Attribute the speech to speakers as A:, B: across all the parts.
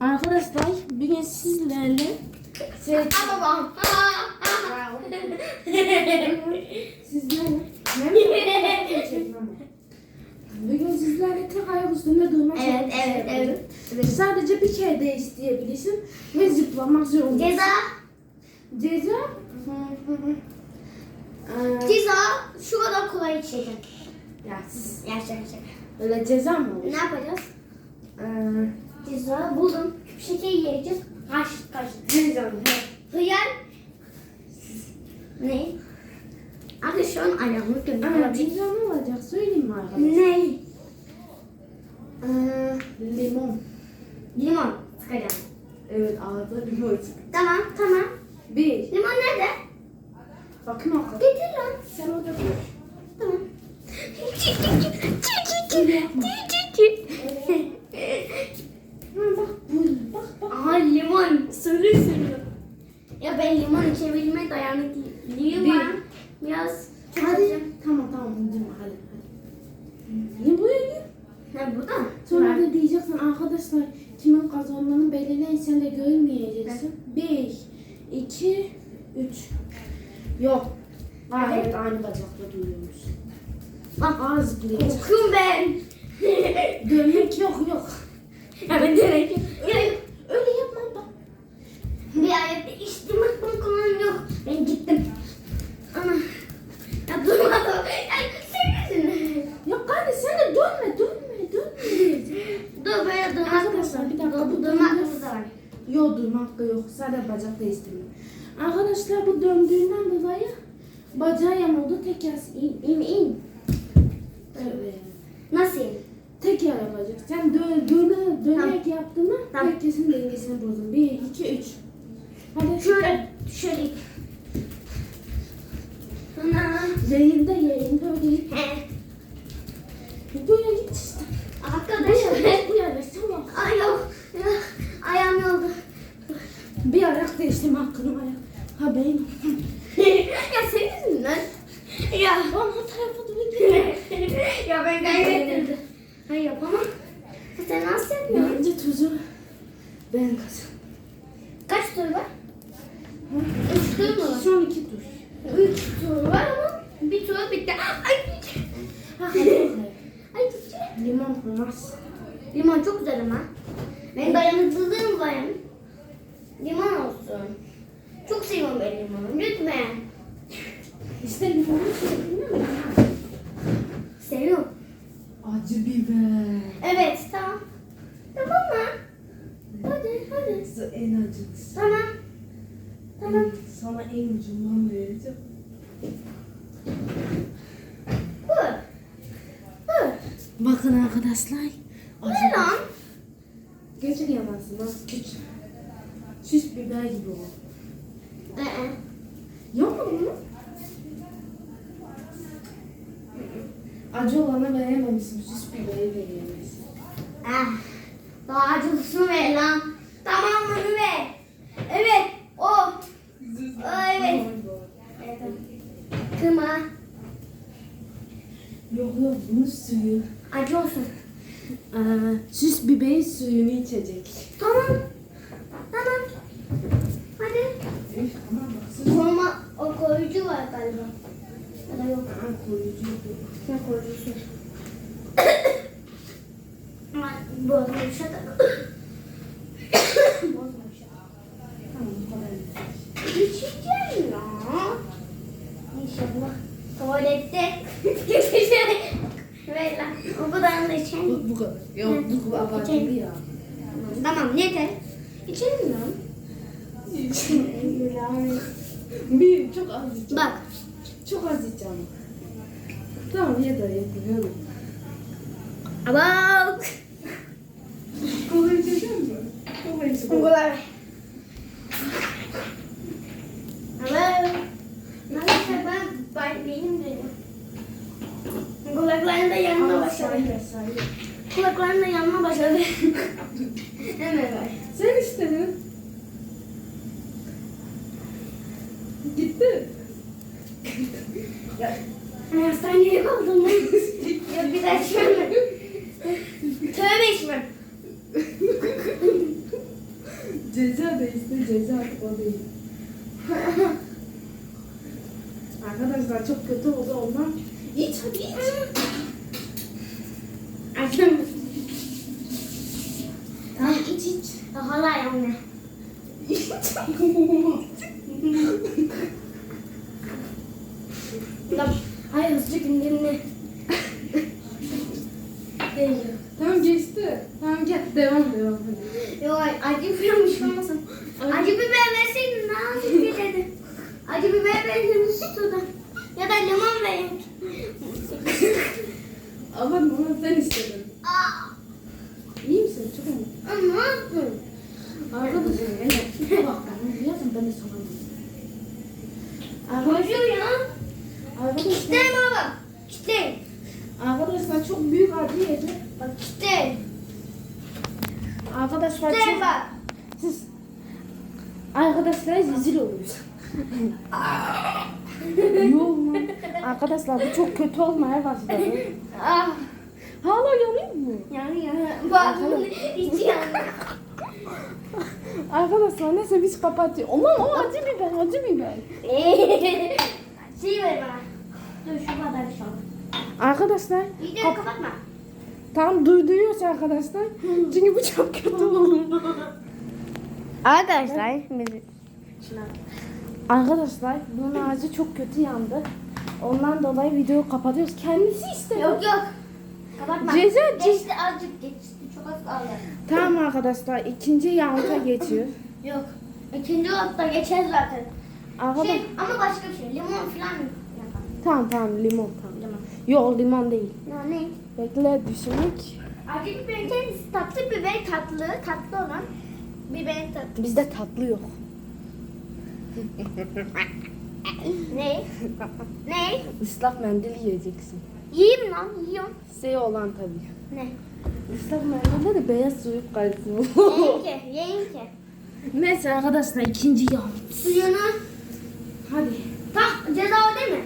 A: Arkadaşlar bugün sizlerle sizlerle bugün sizlerle tek ayak üstünde durma
B: Evet, evet,
A: yapacağız.
B: evet.
A: Sadece bir kere de isteyebilirsin ve zıplamak zorundasın.
B: Ceza.
A: Ceza.
B: Ceza şu kadar kolay içecek.
A: ya siz
B: Yaşa yaşa.
A: öyle ceza mı olur?
B: Ne yapacağız?
A: Ee,
B: Ceza buldum. Küp şeker yiyeceğiz. Kaç kaç.
A: ceza?
B: Hıyar. Ne? Abi şu an ayağımı
A: Ama
B: gönderiyorum.
A: ceza ne olacak söyleyeyim mi arkadaşlar?
B: Ne?
A: Ee, limon.
B: Limon sıkacağım.
A: Evet ağzına limon sık.
B: Tamam tamam.
A: Bir.
B: Limon nerede?
A: Bakın o kadar.
B: Getir lan.
A: Sen orada dur.
B: Tamam.
A: Öyle yapma. Ha, bak bu. Bak bak.
B: Aha limon. Söyle söyle. Ya ben limon içebilme dayanık değilim.
A: Bir.
B: Biraz
A: Hadi. Tamam tamam. Dur hadi. hadi. Niye buraya gir?
B: Ha burada mı?
A: Sonra da diyeceksin arkadaşlar kimin kazandığını belirleyin sen de görmeyeceksin. Bir, iki, üç. Yok. Gayet aynı bacakta duyuyormuş. Bak ağız zıplayacak.
B: Korkuyorum ben.
A: Dönmek yok yok.
B: ya ben direkt.
A: Öyle yapma bak.
B: Bir ayette içtim aklım kulağım yok. Ben gittim. Ana. Ya durmadım. Ya sen yüzünden.
A: Ya kardeş sen de dönme dönme dönme.
B: Dur böyle durmak
A: Arkadaşlar, bir dakika, bu
B: Dur, durmak
A: döndü.
B: burada var.
A: Da yok. Sadece bacakta istemiyorum. Arkadaşlar bu döndüğünden dolayı bacağı yamuldu. Tek yaz in in in. Evet.
B: Nasıl?
A: Tek yer yapacak. Sen dö döne dönerek yaptığında
B: Tamam.
A: herkesin dengesini bozdun. Bir, iki, üç. Hadi
B: Şöyle, şöyle. Ana.
A: Yayında yayında öyle git.
B: He.
A: Böyle git işte.
B: Arkadaşlar.
A: bu yana. Tamam.
B: Ay yok. Ya, Ayağım yoldu.
A: Bir ayak değiştim hakkını ayak. Ha benim.
B: ya senin yüzünden. Ya.
A: Bana o tarafa git.
B: ya ben kaybettim. Hayır yapamam. Sen nasıl yapıyorsun?
A: Bence tuzu ben kazandım.
B: Kaç tur var? Üç tur mu var?
A: Son iki tur.
B: Üç tur var ama bir tur bitti. Ay. Ay.
A: Limon olmaz.
B: Limon çok güzel ama. Benim dayanıklılığım var. Limon olsun. Çok seviyorum ben limonu. Lütfen.
A: İşte limonu söyleyeyim mi?
B: Seviyorum.
A: Acı biber.
B: Evet tamam. Tamam mı? Hadi hadi.
A: en acılısı.
B: Tamam. Tamam.
A: Sana en ucundan vereceğim.
B: Bu. Bu.
A: Bakın arkadaşlar.
B: Ne lan?
A: Geçir yanarsın lan. Biber gibi o.
B: Ee,
A: Yok mu? Acı olanı beğenmemişsin. Süs biberi beğenmemişsin.
B: ah. Daha acılısını ver lan. Tamamını ver. Evet. O. Aa, evet. Evet. Kıma.
A: Yok yok bunun suyu.
B: Acı olsun.
A: Ee, süs biberi suyunu içecek.
B: Tamam. Tamam. Hadi.
A: Üf, ama baksana.
B: Normal o koruyucu var galiba. Ya da yok.
A: Aa, koruyucu yok.
B: Ne koruyucusu? Ama Bozmuş da. Bozmuş.
A: Tamam bu kadar.
B: İçeceğim ya. İnşallah. Tuvalette. Ver lan. O kadar da içelim.
A: Bu, bu kadar. Yok bu kadar abartılı ya.
B: Tamam yeter. İçelim lan.
A: Bir çok az içeceğim.
B: Bak.
A: Çok az içeceğim. Tamam yeter yeter. Hadi.
B: Bak.
A: Kola içecek misin? Kola içecek.
B: Evet. Neyse ben, ben benim dedim. Kulaklarım da yanma başladı. Kulaklarım da yanma başladı. Hemen ver.
A: Sen istedin. Gitti. ya,
B: Ben hastaneye kaldım lan. ya bir daha içmem ben. Tövbe içmem.
A: Ceza da iste ceza o değil. Arkadaşlar çok kötü oldu ondan. İç hadi iç. Erken Tamam iç iç.
B: Hala yani. Tamam. Hayır azıcık indirimli. Değil.
A: tamam gel devam devam.
B: Yok acı bibermiş olmasın. Acı biber verseydin daha az bilirdi. Acı biber verseydin suda. Ya da limon verin.
A: Ama ama sen istedin.
B: Aa,
A: İyi misin? Çok mu?
B: ama ne yaptın?
A: Arkadaşlar evet. Bak ben biliyorsun ben de Arkadaşlar,
B: Acıyor ya.
A: arkadaşlar,
B: Kitleyin baba. Kitleyin.
A: arkadaşlar çok büyük acı yedi.
B: Bak kitleyin.
A: Arkadaşlar çok...
B: bak.
A: Siz arkadaşlar rezil oluyoruz. Yok mu? Arkadaşlar bu çok kötü olmaya başladı.
B: Ah.
A: Hala yanıyor mu?
B: Yani. Bak içi yandı.
A: Arkadaşlar neyse biz kapatıyoruz. Aman o acı biber, acı biber.
B: şey ver bana. Dur şu kadar şu an.
A: Arkadaşlar
B: Videoyu
A: kap-
B: kapatma.
A: Tam duyduruyoruz arkadaşlar. Çünkü bu çok kötü oldu.
B: Arkadaşlar.
A: Arkadaşlar bunun ağacı çok kötü yandı. Ondan dolayı videoyu kapatıyoruz. Kendisi istedi.
B: Yok yok. Kapatma.
A: Ceza, ce-
B: Geçti azıcık geçti. Çok az kaldı.
A: Tamam arkadaşlar ikinci yanıta geçiyor.
B: Yok. İkinci hatta geçer zaten.
A: Arkadaş
B: Şey ama başka bir şey. Limon falan yapalım.
A: tamam tamam limon tamam.
B: Limon.
A: Yok limon değil.
B: Ya ne?
A: Bekle düşünmek.
B: Acı biberin kendisi tatlı biber tatlı. Tatlı olan biberin tatlı.
A: Bizde tatlı yok.
B: Ne? ne?
A: Islak mendil yiyeceksin.
B: Yiyeyim lan. Yiyorum.
A: Şey olan tabii.
B: Ne?
A: Islak mendilde de beyaz suyu kaysın.
B: Yiyin ki. Yiyin ki.
A: Neyse arkadaşlar ikinci yanıt.
B: Suyunu.
A: Hadi.
B: Tam ceza değil mi?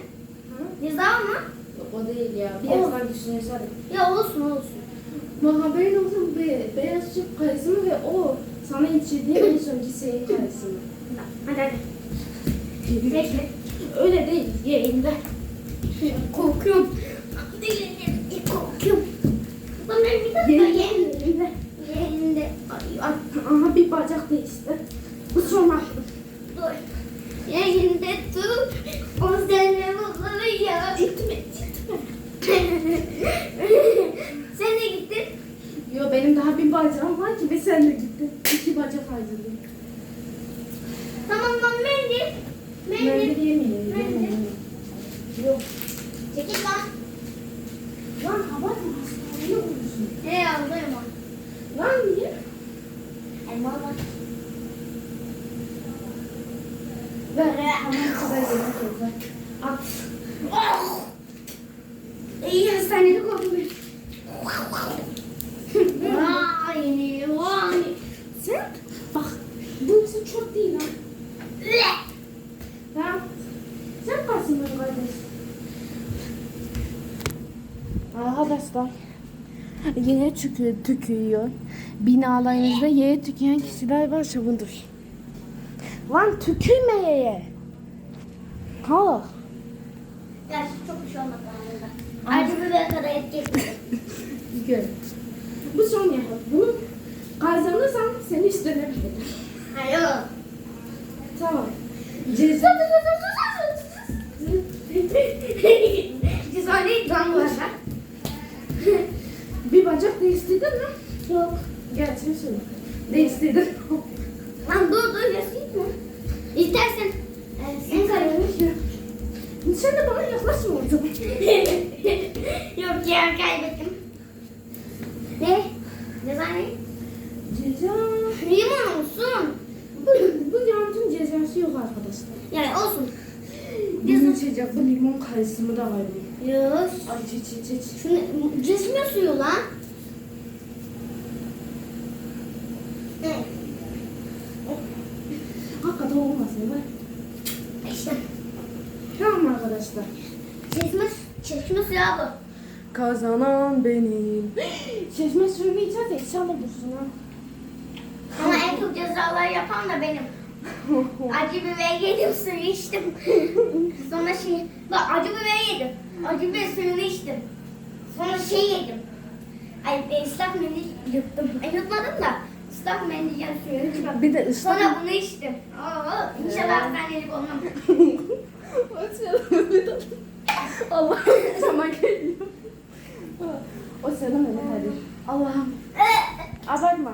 B: Ceza mı?
A: O değil ya.
B: Bir
A: Birazdan düşünürüz hadi.
B: Ya olsun olsun.
A: Bak haberin olsun be, beyaz süt kayısını ve o sana içirdiği en sonki şeyin kayısını.
B: Hadi hadi. Bekle.
A: Öyle değil, yerinde.
B: Korkuyorum. Korkuyorum. Bana bir dakika yerinde. Yerinde. Ay, ay,
A: Aha bir bacak değişti. Bu son hakkı.
B: dur. Yerinde dur. O seni bulur ya.
A: Gitme, gitme.
B: Sen de gittin.
A: Yo benim daha bir bacağım var ki ve sen de gittin. İki bacak harcadım.
B: Tamam lan mendil. Mendil.
A: de yemeyelim. yemeyelim. Yok.
B: Çekil lan.
A: Lan abartma hastaneye olursun.
B: Ne yazdayım o?
A: Lan niye?
B: Elma var.
A: Ver. Aman kadar yemek yok. At.
B: Oh! İyi hastanede korktum. Vay vay.
A: Sen bak bu bizim çok değil lan. Tamam. Sen kalsın benim kardeş. Arkadaşlar yere tükürüyor, tükürüyor. Binalarınızda yere tüküren kişiler varsa budur. Lan tükürme yere. Kalk.
B: Gerçi çok bir şey olmadı aslında. Acı biber kadar etki etmedi.
A: Gör. Bu son yapalım. Bunu kazanırsan seni üstlenebilirim.
B: Hayır.
A: Tamam. Ceza.
B: Ceza
A: Değiştirdin mi?
B: Yok.
A: Gerçeği söyle. Değiştirdin.
B: Lan dur dur yazayım mı? İstersen. En kararmış ya.
A: Sen de bana yaklaşma o zaman.
B: Yok ya kaybettim. Ne? Ceza ne?
A: Ceza.
B: Limon olsun.
A: Bu, bu yancın cezası yok arkadaşlar.
B: Yani olsun.
A: Bizim içecek bu limon karışımı da var.
B: Yok.
A: Ay çiç çiç çiç.
B: Şunu cisme suyu lan. Ne?
A: Hakikaten olmasın bak.
B: İşte
A: Tamam arkadaşlar.
B: çeşme, çeşme suyu bu.
A: Kazanan benim. Çeşme suyunu içerse inşallah olursun ha.
B: Ama en çok cezalar yapan da benim. Acı biber yedim, suyu içtim. Sonra şey, bak acı biber yedim. Acı biber suyunu içtim. Sonra şey yedim. Ay ben ıslak mendil yuttum. E, yutmadım da ıslak mendil suyunu içmem.
A: Bir de ıslak
B: Sonra bunu içtim. Oo, inşallah hastanelik olmam.
A: Allah sana geliyor. O sana mı hadi? Allah'ım. Abartma.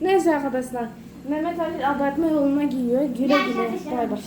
A: Neyse arkadaşlar. Mehmet Ali abartma yoluna giyiyor. Güle güle. Bay bay.